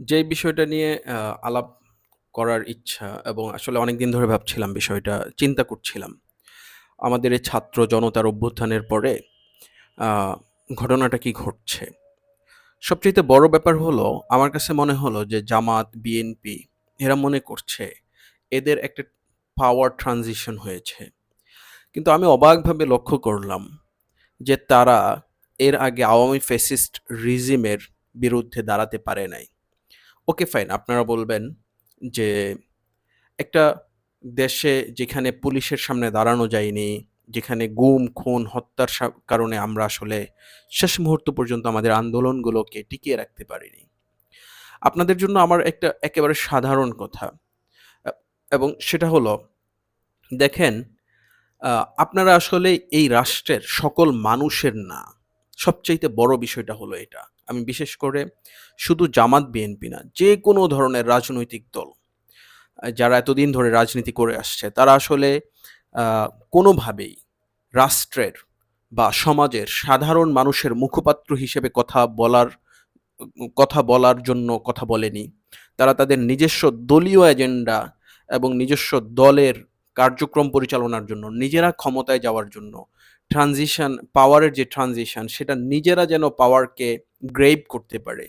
যে বিষয়টা নিয়ে আলাপ করার ইচ্ছা এবং আসলে অনেকদিন ধরে ভাবছিলাম বিষয়টা, চিন্তা করছিলাম। আমাদের এই ছাত্র জনতার অভ্যুত্থানের পরে ঘটনাটা কি ঘটছে? সবচাইতে বড় ব্যাপার হলো আমার কাছে মনে হলো যে জামাত, বিএনপি এরা মনে করছে এদের একটা পাওয়ার ট্রানজিশন হয়েছে। কিন্তু আমি অবাকভাবে লক্ষ্য করলাম যে তারা এর আগে আওয়ামী ফ্যাসিস্ট রিজিমের বিরুদ্ধে দাঁড়াতে পারে নাই। ওকে ফাইন আপনারা বলবেন যে একটা দেশে যেখানে পুলিশের সামনে দাঁড়ানো যায়নি, যেখানে গুম, খুন, হত্যার কারণে আমরা আসলে শেষ মুহূর্ত পর্যন্ত আমাদের আন্দোলনগুলোকে টিকিয়ে রাখতে পারিনি। আপনাদের জন্য আমার একটা একেবারে সাধারণ কথা এবং সেটা হলো দেখেন আপনারা আসলে এই রাষ্ট্রের সকল মানুষের না। সবচাইতে বড় বিষয়টা হলো এটা। আমি বিশেষ করে শুধু জামাত, বিএনপি না, যে কোনো ধরনের রাজনৈতিক দল যারা এতদিন ধরে রাজনীতি করে আসছে তারা আসলে কোনোভাবেই রাষ্ট্রের বা সমাজের সাধারণ মানুষের মুখপাত্র হিসেবে কথা বলার কথা বলার জন্য কথা বলেনি। তারা তাদের নিজস্ব দলীয় এজেন্ডা এবং নিজস্ব দলের কার্যক্রম পরিচালনার জন্য, নিজেরা ক্ষমতায় যাওয়ার জন্য ট্রানজিশন পাওয়ারের যে ট্রানজিশন সেটা নিজেরা যেন পাওয়ারকে গ্রেব করতে পারে।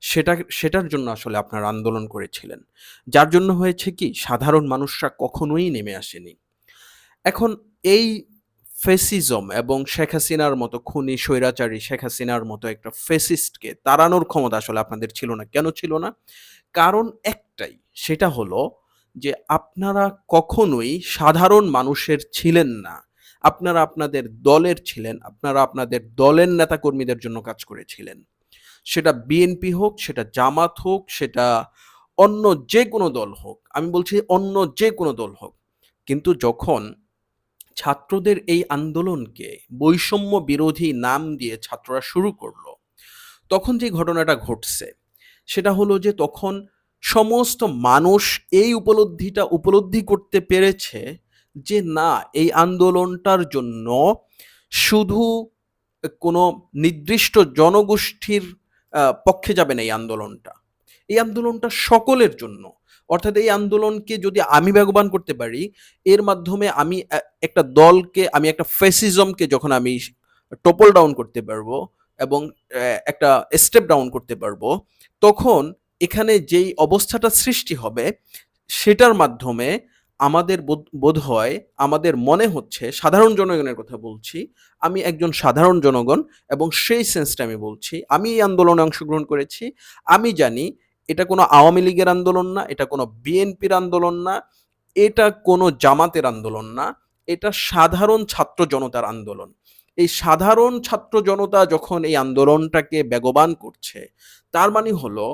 সেটা সেটার জন্য আসলে আপনারা আন্দোলন করেছিলেন। যার জন্য হয়েছে কি সাধারণ মানুষরা কখনোই নেমে আসেনি। এখন এই ফেসিজম এবং শেখ হাসিনার মতো খুনি স্বৈরাচারী শেখ হাসিনার মতো একটা ফেসিস্টকে তাড়ানোর ক্ষমতা আসলে আপনাদের ছিল না। কেন ছিল না? কারণ একটাই, সেটা হলো যে আপনারা কখনোই সাধারণ মানুষের ছিলেন না। আপনারা আপনাদের দলের ছিলেন, আপনারা আপনাদের দলের নেতাকর্মীদের জন্য কাজ করেছিলেন। সেটা বিএনপি হোক, সেটা জামাত হোক, সেটা অন্য যে কোনো দল হোক। আমি বলছি অন্য যে কোনো দল হোক। কিন্তু যখন ছাত্রদের এই আন্দোলনকে বৈষম্য বিরোধী নাম দিয়ে ছাত্ররা শুরু করল, তখন যে ঘটনাটা ঘটছে সেটা হলো যে তখন সমস্ত মানুষ এই উপলব্ধিটা উপলব্ধি করতে পেরেছে যে না এই আন্দোলনটার জন্য শুধু কোনো নির্দিষ্ট জনগোষ্ঠীর পক্ষে যাবে না এই আন্দোলনটা। এই আন্দোলনটা সকলের জন্য। অর্থাৎ এই আন্দোলনকে যদি আমি বেগবান করতে পারি, এর মাধ্যমে আমি একটা দলকে আমি একটা ফেসিজমকে যখন আমি টপল ডাউন করতে পারব এবং একটা স্টেপ ডাউন করতে পারব, তখন এখানে যেই অবস্থাটা সৃষ্টি হবে সেটার মাধ্যমে আমাদের বোধ হয় আমাদের মনে হচ্ছে সাধারণ জনগণের কথা বলছি। আমি একজন সাধারণ জনগণ এবং সেই সেন্সটা আমি বলছি। আমি এই আন্দোলনে অংশগ্রহণ করেছি। আমি জানি এটা কোনো আওয়ামী লীগের আন্দোলন না, এটা কোনো বিএনপির আন্দোলন না, এটা কোনো জামাতের আন্দোলন না। এটা সাধারণ ছাত্র জনতার আন্দোলন। এই সাধারণ ছাত্র জনতা যখন এই আন্দোলনটাকে বেগবান করছে, তার মানে হলো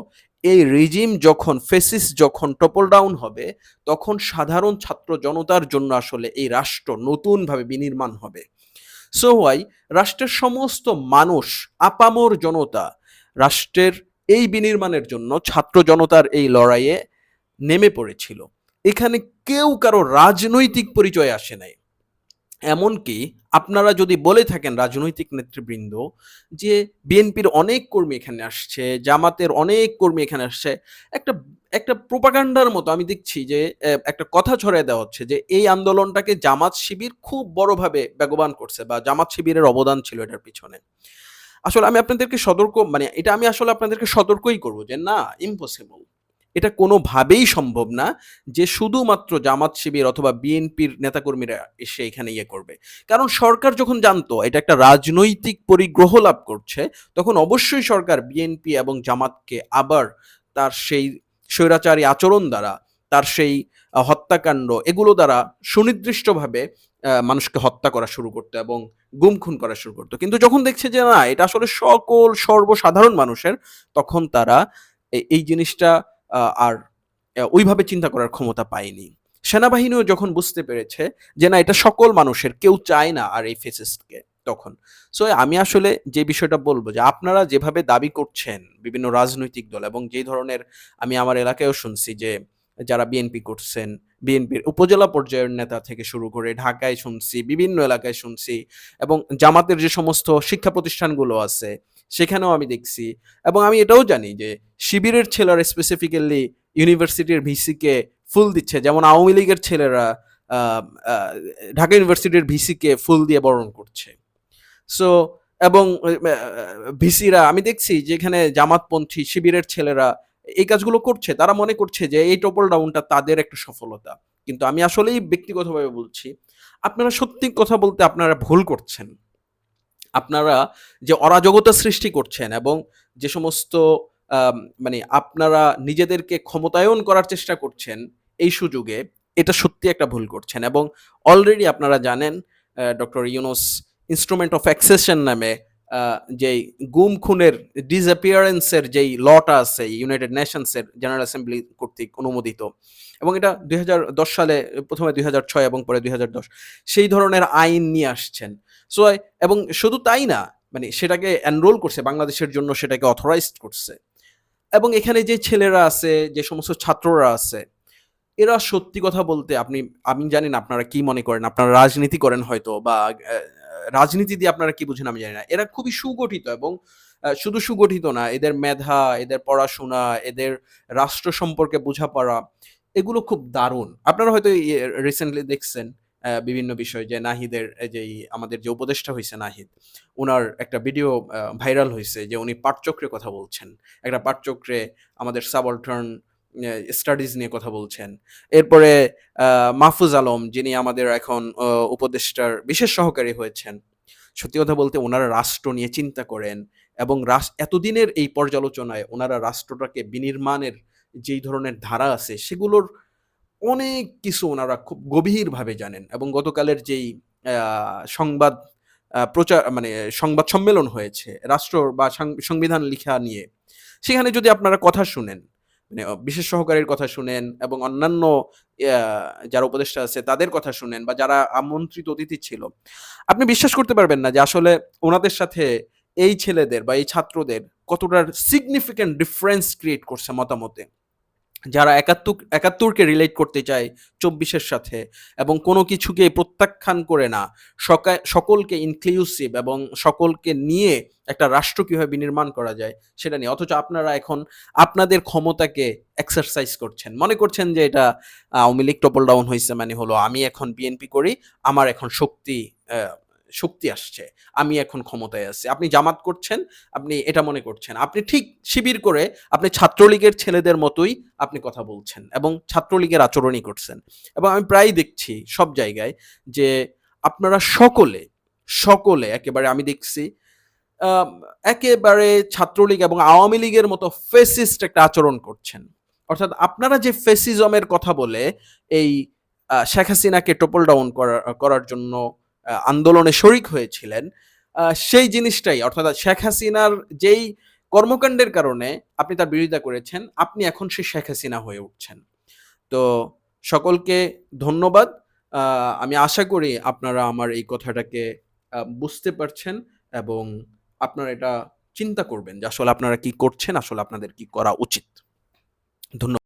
এই রিজিম যখন ফেসিস যখন টপল ডাউন হবে, তখন সাধারণ ছাত্র জনতার জন্য আসলে এই রাষ্ট্র নতুনভাবে বিনির্মাণ হবে। সো হোয়াই রাষ্ট্রের সমস্ত মানুষ, আপামর জনতা রাষ্ট্রের এই বিনির্মাণের জন্য ছাত্র জনতার এই লড়াইয়ে নেমে পড়েছিল। এখানে কেউ কারও রাজনৈতিক পরিচয় আসে নাই। এমনকি আপনারা যদি বলে থাকেন রাজনৈতিক নেতৃবৃন্দ যে বিএনপির অনেক কর্মী এখানে আসছে, জামাতের অনেক কর্মী এখানে আসছে। একটা একটা প্রোপাগান্ডার মতো আমি দেখছি যে একটা কথা ছড়ায় দেওয়া হচ্ছে যে এই আন্দোলনটাকে জামাত শিবির খুব বড়ভাবে বেগবান করছে বা জামাত শিবিরের অবদান ছিল এটার পিছনে। আসলে আমি আপনাদেরকে সতর্ক মানে এটা আমি আসলে আপনাদেরকে সতর্কই করব যে না ইম্পসিবল। এটা কোনোভাবেই সম্ভব না যে শুধুমাত্র জামাত শিবির অথবা বিএনপির নেতাকর্মীরা এসে এখানে ইয়ে করবে। কারণ সরকার যখন জানতো এটা একটা রাজনৈতিক পরিগ্রহ লাভ করছে, তখন অবশ্যই সরকার বিএনপি এবং জামাতকে আবার তার সেই স্বৈরাচারী আচরণ দ্বারা, তার সেই হত্যাকাণ্ড এগুলো দ্বারা সুনির্দিষ্টভাবে মানুষকে হত্যা করা শুরু করতো এবং গুম-খুন করা শুরু করতো। কিন্তু যখন দেখছে যে না এটা আসলে সকল সর্বসাধারণ মানুষের, তখন তারা এই জিনিসটা আর ওইভাবে চিন্তা করার ক্ষমতা পায়নি। সেনাবাহিনীও যখন বুঝতে পেরেছে যে না এটা সকল মানুষের, কেউ চায় না আর এই ফ্যাসিস্টকে তখন। সো আমি আসলে যে বিষয়টা বলব যে আপনারা যেভাবে দাবি করছেন বিভিন্ন রাজনৈতিক দল এবং যে ধরনের আমি আমার এলাকায়ও শুনছি যে যারা বিএনপি করছেন, বিএনপির উপজেলা পর্যায়ের নেতা থেকে শুরু করে ঢাকায় শুনছি, বিভিন্ন এলাকায় শুনছি এবং জামাতের যে সমস্ত শিক্ষা প্রতিষ্ঠানগুলো আছে, সেখানেও আমি দেখছি। এবং আমি এটাও জানি যে শিবিরের ছেলেরা স্পেসিফিক্যালি ইউনিভার্সিটির ভিসিকে ফুল দিচ্ছে। যেমন আওয়ামী লীগের ছেলেরা ঢাকা ইউনিভার্সিটির ভিসিকে ফুল দিয়ে বরণ করছে। সো এবং ভিসিরা, আমি দেখছি যেখানে জামাতপন্থী শিবিরের ছেলেরা এই কাজগুলো করছে, তারা মনে করছে যে এই টপল ডাউনটা তাদের একটা সফলতা। কিন্তু আমি আসলেই ব্যক্তিগতভাবে বলছি, আপনারা সত্যি কথা বলতে আপনারা ভুল করছেন। আপনারা যে অরাজকতা সৃষ্টি করছেন এবং যে সমস্ত মানে আপনারা নিজেদেরকে ক্ষমতায়ন করার চেষ্টা করছেন এই সুযোগে, এটা সত্যি একটা ভুল করছেন এবং অলরেডি আপনারা জানেন doctor Yunus instrument of accession নামে যেই গুম খুনের ডিসঅ্যাপিয়ারেন্সের যেই লটা আছে ইউনাইটেড নেশনসের জেনারেল অ্যাসেম্বলি কর্তৃক অনুমোদিত। এবং এটা দুই হাজার দশ সালে, প্রথমে দুই হাজার ছয় এবং পরে দুই হাজার দশ, সেই ধরনের আইন নিয়ে আসছেন। সো এবং শুধু তাই না মানে সেটাকে এনরোল করছে, বাংলাদেশের জন্য সেটাকে অথরাইজড করছে। এবং এখানে যে ছেলেরা আছে, যে সমস্ত ছাত্ররা আছে, এরা সত্যি কথা বলতে, আপনি, আমি জানি না আপনারা কি মনে করেন, আপনারা রাজনীতি করেন হয়তো, বা রাজনীতি দিয়ে আপনারা কি বুঝেন আমি জানি না। এরা খুবই সুগঠিত এবং শুধু সুগঠিত না, এদের মেধা, এদের পড়াশোনা, এদের রাষ্ট্র সম্পর্কে বোঝাপড়া, এগুলো খুব দারুণ। আপনারা হয়তো রিসেন্টলি দেখছেন বিভিন্ন বিষয় যে নাহিদের যে আমাদের যে উপদেষ্টা হয়েছে নাহিদ ওনার একটা ভিডিও ভাইরাল হয়েছে যে উনি পাঠচক্রে কথা বলছেন। একটা পাঠচক্রে আমাদের সাবঅল্টার্ন স্টাডিজ নিয়ে কথা বলছেন। এরপরে মাহফুজ আলম, যিনি আমাদের এখন উপদেষ্টার বিশেষ সহকারী হয়েছেন, সত্যি কথা বলতে ওনারা রাষ্ট্র নিয়ে চিন্তা করেন এবং এতদিনের এই পর্যালোচনায় ওনারা রাষ্ট্রটাকে বিনির্মাণের যেই ধরনের ধারা আছে, সেগুলোর অনেক কিছু ওনারা খুব গভীরভাবে জানেন এবং গতকালের যেই সংবাদ প্রচার মানে সংবাদ সম্মেলন হয়েছে, রাষ্ট্র বা সংবিধান লিখা নিয়ে, সেখানে যদি আপনারা কথা শুনেন মানে বিশেষ সহকারীর কথা শুনেন এবং অন্যান্য যারা উপদেষ্টা আছে তাদের কথা শুনেন বা যারা আমন্ত্রিত অতিথি ছিল, আপনি বিশ্বাস করতে পারবেন না যে আসলে ওনাদের সাথে এই ছেলেদের বা এই ছাত্রদের কতটা সিগনিফিক্যান্ট ডিফারেন্স ক্রিয়েট করছে মতামতে। যারা একাত্তর, একাত্তরকে রিলেট করতে চায় চব্বিশের সাথে এবং কোনো কিছুকে প্রত্যাখ্যান করে না, সকা- সকলকে ইনক্লুসিভ এবং সকলকে নিয়ে একটা রাষ্ট্র কীভাবে বিনির্মাণ করা যায় সেটা নিয়ে, অথচ আপনারা এখন আপনাদের ক্ষমতাকে এক্সারসাইজ করছেন। মনে করছেন যে এটা আওয়ামী লীগ টপল ডাউন হয়েছে মানে হলো আমি এখন বিএনপি করি, আমার এখন শক্তি শক্তি আসছে, আমি এখন ক্ষমতায় আছি। আপনি জামাত করছেন, আপনি এটা মনে করছেন। আপনি ঠিক শিবির করে আপনি ছাত্রলীগের ছেলেদের মতোই আপনি কথা বলছেন এবং ছাত্রলীগের আচরণই করছেন। এবং আমি প্রায় দেখছি সব জায়গায় যে আপনারা সকলে সকলে একেবারে আমি দেখছি একেবারে ছাত্রলীগ এবং আওয়ামী লীগের মতো ফেসিস্ট একটা আচরণ করছেন। অর্থাৎ আপনারা যে ফেসিজমের কথা বলে এই শেখ হাসিনাকে টোপল ডাউন করার করার জন্য আন্দোলনে শরিক হয়েছিলেন সেই জিনিসটাই, অর্থাৎ শেখ হাসিনার যেই কর্মকাণ্ডের কারণে আপনি তার বিরোধিতা করেছেন, আপনি এখন সে শেখ হাসিনা হয়ে উঠছেন। তো সকলকে ধন্যবাদ। আমি আশা করি আপনারা আমার এই কথাটাকে বুঝতে পারছেন এবং আপনারা এটা চিন্তা করবেন যে আসলে আপনারা কি করছেন, আসলে আপনাদের কি করা উচিত। ধন্যবাদ।